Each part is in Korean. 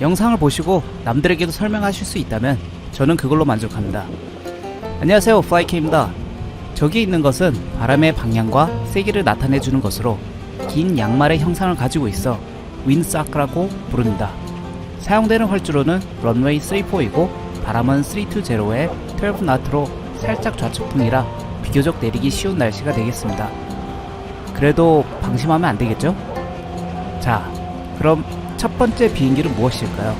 영상을 보시고 남들에게도 설명하실 수 있다면 저는 그걸로 만족합니다. 안녕하세요, 플라이케입니다. 저기 있는 것은 바람의 방향과 세기를 나타내 주는 것으로 긴 양말의 형상을 가지고 있어 윈사크라고 부릅니다. 사용되는 활주로는 런웨이 34이고 바람은 320의 12나트로 살짝 좌측풍이라 비교적 내리기 쉬운 날씨가 되겠습니다. 그래도 방심하면 안 되겠죠? 자, 그럼 첫 번째 비행기는 무엇일까요?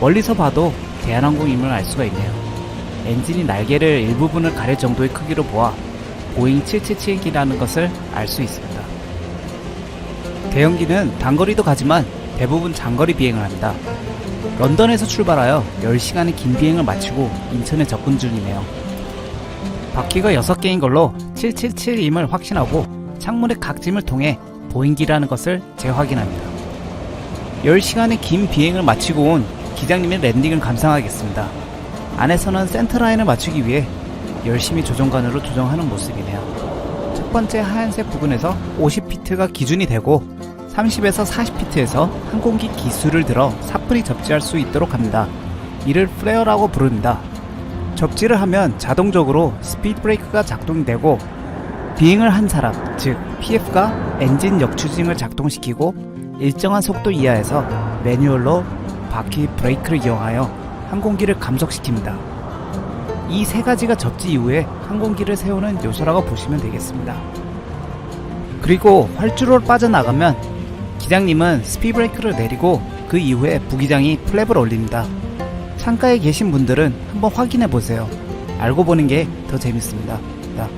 멀리서 봐도 대한항공임을 알 수가 있네요. 엔진이 날개를 일부분을 가릴 정도의 크기로 보아 보잉 777기라는 것을 알 수 있습니다. 대형기는 단거리도 가지만 대부분 장거리 비행을 합니다. 런던에서 출발하여 10시간의 긴 비행을 마치고 인천에 접근 중이네요. 바퀴가 6개인 걸로 777임을 확신하고 창문의 각짐을 통해 보잉기라는 것을 재확인합니다. 10시간의 긴 비행을 마치고 온 기장님의 랜딩을 감상하겠습니다. 안에서는 센터라인을 맞추기 위해 열심히 조종관으로 조정하는 모습이네요. 첫 번째 하얀색 부분에서 50피트가 기준이 되고 30에서 40피트에서 항공기 기술을 들어 사뿐히 접지할 수 있도록 합니다. 이를 플레어라고 부릅니다. 접지를 하면 자동적으로 스피드 브레이크가 작동이 되고 비행을 한 사람, 즉 PF가 엔진 역추징을 작동시키고 일정한 속도 이하에서 매뉴얼로 바퀴 브레이크를 이용하여 항공기를 감속시킵니다. 이 세 가지가 접지 이후에 항공기를 세우는 요소라고 보시면 되겠습니다. 그리고 활주로를 빠져나가면 기장님은 스피드 브레이크를 내리고 그 이후에 부기장이 플랩을 올립니다. 창가에 계신 분들은 한번 확인해 보세요. 알고 보는 게 더 재밌습니다. 자,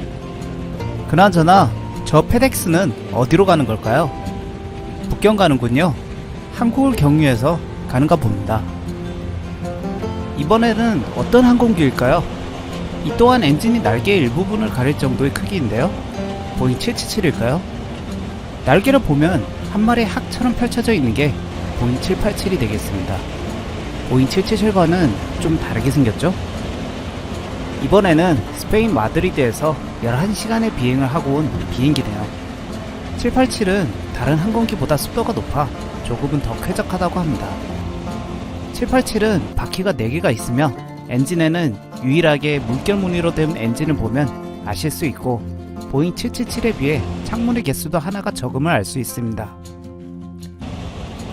그나저나 저 페덱스는 어디로 가는 걸까요? 북경 가는군요. 한국을 경유해서 가는가 봅니다. 이번에는 어떤 항공기일까요? 이 또한 엔진이 날개의 일부분을 가릴 정도의 크기인데요. 보잉 777일까요? 날개를 보면 한 마리의 학처럼 펼쳐져 있는 게 보잉 787이 되겠습니다. 보잉 777과는 좀 다르게 생겼죠? 이번에는 스페인 마드리드에서 11시간의 비행을 하고 온 비행기네요. 787은 다른 항공기보다 습도가 높아 조금은 더 쾌적하다고 합니다. 787은 바퀴가 4개가 있으며 엔진에는 유일하게 물결 무늬로 된 엔진을 보면 아실 수 있고 보잉 777에 비해 창문의 개수도 하나가 적음을 알 수 있습니다.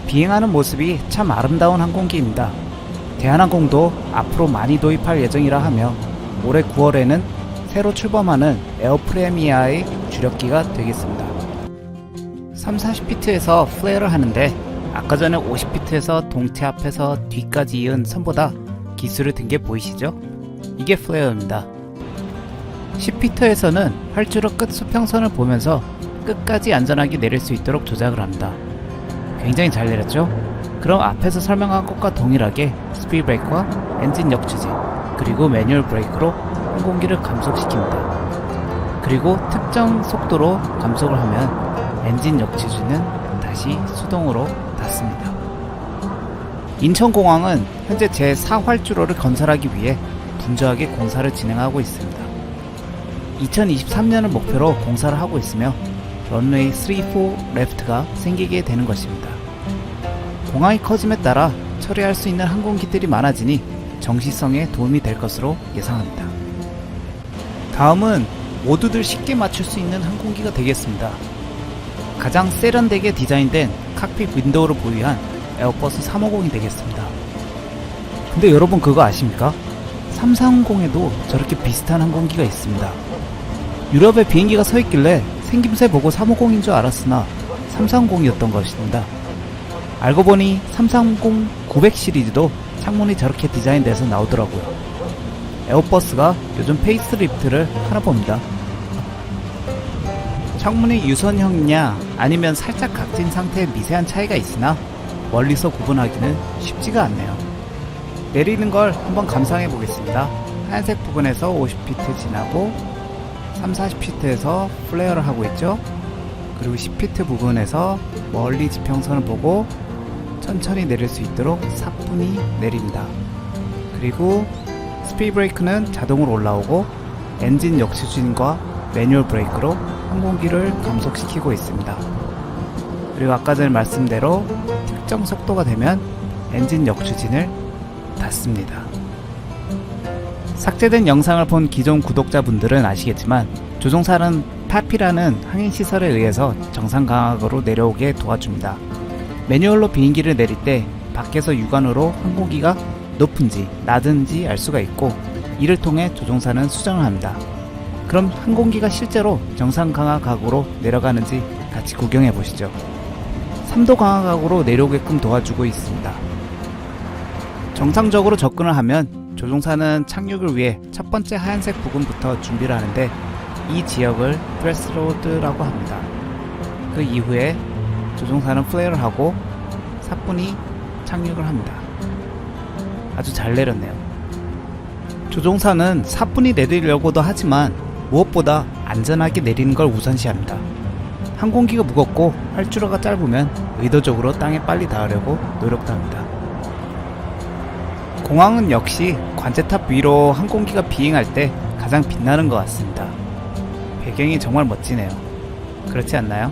비행하는 모습이 참 아름다운 항공기입니다. 대한항공도 앞으로 많이 도입할 예정이라 하며 올해 9월에는 새로 출범하는 에어프레미아의 주력기가 되겠습니다. 3, 40피트에서 플레어를 하는데 아까 전에 50피트에서 동체 앞에서 뒤까지 이은 선보다 기술을 든 게 보이시죠? 이게 플레어입니다. 10피트에서는 활주로 끝 수평선을 보면서 끝까지 안전하게 내릴 수 있도록 조작을 합니다. 굉장히 잘 내렸죠? 그럼 앞에서 설명한 것과 동일하게 스피드 브레이크와 엔진 역추진 그리고 매뉴얼 브레이크로 항공기를 감속시킵니다. 그리고 특정 속도로 감속을 하면 엔진 역추진은 다시 수동으로 닫습니다. 인천공항은 현재 제4활주로를 건설하기 위해 분주하게 공사를 진행하고 있습니다. 2023년을 목표로 공사를 하고 있으며 런웨이 3, 4 레프트가 생기게 되는 것입니다. 공항이 커짐에 따라 처리할 수 있는 항공기들이 많아지니 정시성에 도움이 될 것으로 예상합니다. 다음은 모두들 쉽게 맞출 수 있는 항공기가 되겠습니다. 가장 세련되게 디자인된 칵핏 윈도우를 보유한 에어버스 350이 되겠습니다. 근데 여러분 그거 아십니까? 340에도 저렇게 비슷한 항공기가 있습니다. 유럽에 비행기가 서 있길래 생김새 보고 350인 줄 알았으나 330이었던 것입니다. 알고 보니 330 900 시리즈도 창문이 저렇게 디자인돼서 나오더라고요. 에어버스가 요즘 페이스리프트를 하나 봅니다. 창문이 유선형이냐 아니면 살짝 각진 상태의 미세한 차이가 있으나 멀리서 구분하기는 쉽지가 않네요. 내리는 걸 한번 감상해 보겠습니다. 하얀색 부분에서 50피트 지나고 3, 40피트에서 플레어를 하고 있죠. 그리고 10피트 부분에서 멀리 지평선을 보고 천천히 내릴 수 있도록 사뿐히 내립니다. 그리고 스피드 브레이크는 자동으로 올라오고 엔진 역추진과 매뉴얼 브레이크로 항공기를 감속시키고 있습니다. 그리고 아까 전에 말씀대로 특정 속도가 되면 엔진 역추진을 닫습니다. 삭제된 영상을 본 기존 구독자분들은 아시겠지만 조종사는 파피라는 항해 시설에 의해서 정상 강압으로 내려오게 도와줍니다. 매뉴얼로 비행기를 내릴 때 밖에서 육안으로 항공기가 높은지 낮은지 알 수가 있고 이를 통해 조종사는 수정을 합니다. 그럼 항공기가 실제로 정상 강압각으로 내려가는지 같이 구경해 보시죠. 3도 강압각으로 내려오게끔 도와주고 있습니다. 정상적으로 접근을 하면 조종사는 착륙을 위해 첫 번째 하얀색 부분부터 준비를 하는데 이 지역을 트레스로드라고 합니다. 그 이후에 조종사는 플레이를 하고 사뿐히 착륙을 합니다. 아주 잘 내렸네요. 조종사는 사뿐히 내리려고도 하지만 무엇보다 안전하게 내리는 걸 우선시합니다. 항공기가 무겁고 활주로가 짧으면 의도적으로 땅에 빨리 닿으려고 노력도 합니다. 공항은 역시 관제탑 위로 항공기가 비행할 때 가장 빛나는 것 같습니다. 배경이 정말 멋지네요. 그렇지 않나요?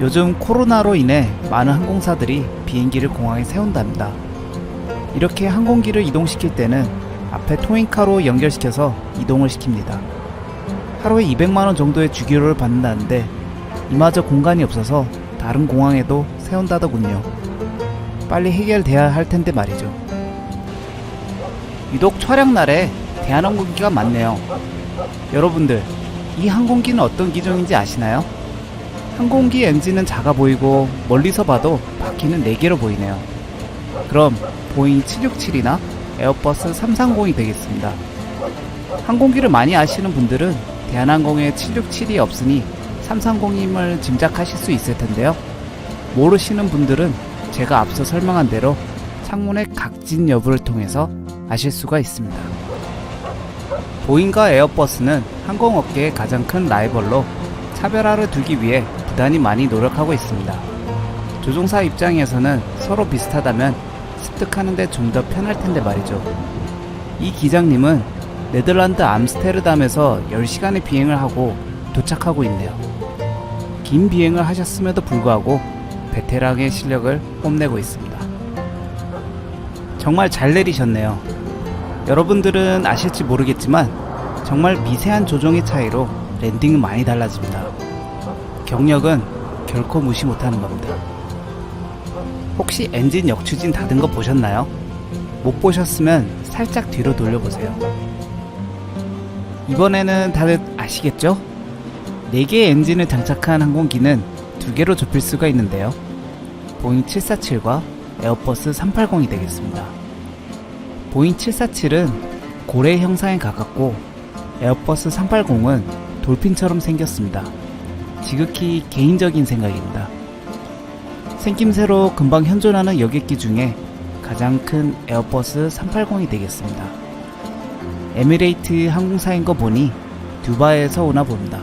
요즘 코로나로 인해 많은 항공사들이 비행기를 공항에 세운답니다. 이렇게 항공기를 이동시킬 때는 앞에 토잉카로 연결시켜서 이동을 시킵니다. 하루에 200만원 정도의 주기료를 받는다는데 이마저 공간이 없어서 다른 공항에도 세운다더군요. 빨리 해결돼야 할 텐데 말이죠. 유독 촬영 날에 대한항공기가 많네요. 여러분들, 이 항공기는 어떤 기종인지 아시나요? 항공기 엔진은 작아 보이고 멀리서 봐도 바퀴는 4개로 보이네요. 그럼 보잉 767이나 에어버스 330이 되겠습니다. 항공기를 많이 아시는 분들은 대한항공에 767이 없으니 330임을 짐작하실 수 있을 텐데요. 모르시는 분들은 제가 앞서 설명한 대로 창문의 각진 여부를 통해서 아실 수가 있습니다. 보잉과 에어버스는 항공업계의 가장 큰 라이벌로 차별화를 두기 위해 부단히 많이 노력하고 있습니다. 조종사 입장에서는 서로 비슷하다면 습득하는데 좀 더 편할 텐데 말이죠. 이 기장님은 네덜란드 암스테르담에서 10시간의 비행을 하고 도착하고 있네요. 긴 비행을 하셨음에도 불구하고 베테랑의 실력을 뽐내고 있습니다. 정말 잘 내리셨네요. 여러분들은 아실지 모르겠지만 정말 미세한 조종의 차이로 랜딩은 많이 달라집니다. 경력은 결코 무시 못하는 겁니다. 혹시 엔진 역추진 닫은 거 보셨나요? 못 보셨으면 살짝 뒤로 돌려보세요. 이번에는 다들 아시겠죠? 4개의 엔진을 장착한 항공기는 2개로 좁힐 수가 있는데요. 보잉 747과 에어버스 380이 되겠습니다. 보잉 747은 고래 형상에 가깝고 에어버스 380은 돌핀처럼 생겼습니다. 지극히 개인적인 생각입니다. 생김새로 금방 현존하는 여객기 중에 가장 큰 에어버스 380이 되겠습니다. 에미레이트 항공사인 거 보니 두바이에서 오나 봅니다.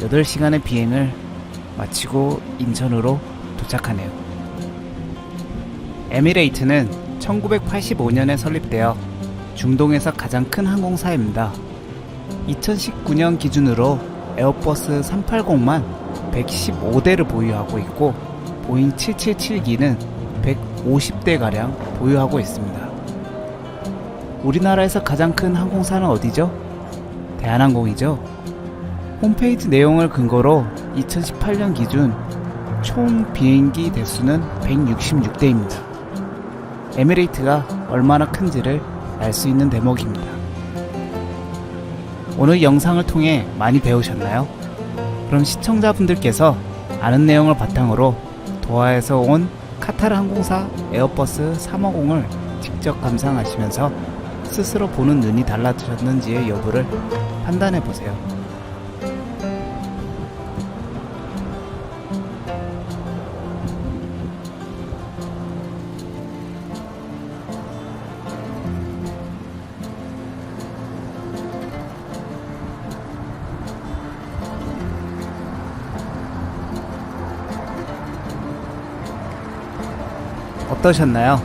8시간의 비행을 마치고 인천으로 도착하네요. 에미레이트는 1985년에 설립되어 중동에서 가장 큰 항공사입니다. 2019년 기준으로 에어버스 380만 115대를 보유하고 있고 보잉 777기는 150대가량 보유하고 있습니다. 우리나라에서 가장 큰 항공사는 어디죠? 대한항공이죠. 홈페이지 내용을 근거로 2018년 기준 총 비행기 대수는 166대입니다. 에미레이트가 얼마나 큰지를 알 수 있는 대목입니다. 오늘 영상을 통해 많이 배우셨나요? 그럼 시청자분들께서 아는 내용을 바탕으로 도하에서 온 카타르 항공사 에어버스 350을 직접 감상하시면서 스스로 보는 눈이 달라졌는지의 여부를 판단해 보세요. 어떠셨나요?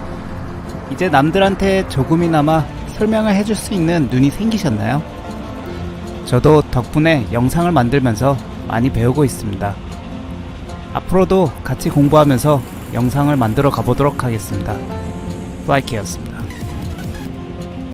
이제 남들한테 조금이나마 설명을 해줄 수 있는 눈이 생기셨나요? 저도 덕분에 영상을 만들면서 많이 배우고 있습니다. 앞으로도 같이 공부하면서 영상을 만들어 가보도록 하겠습니다. 플라이키였습니다.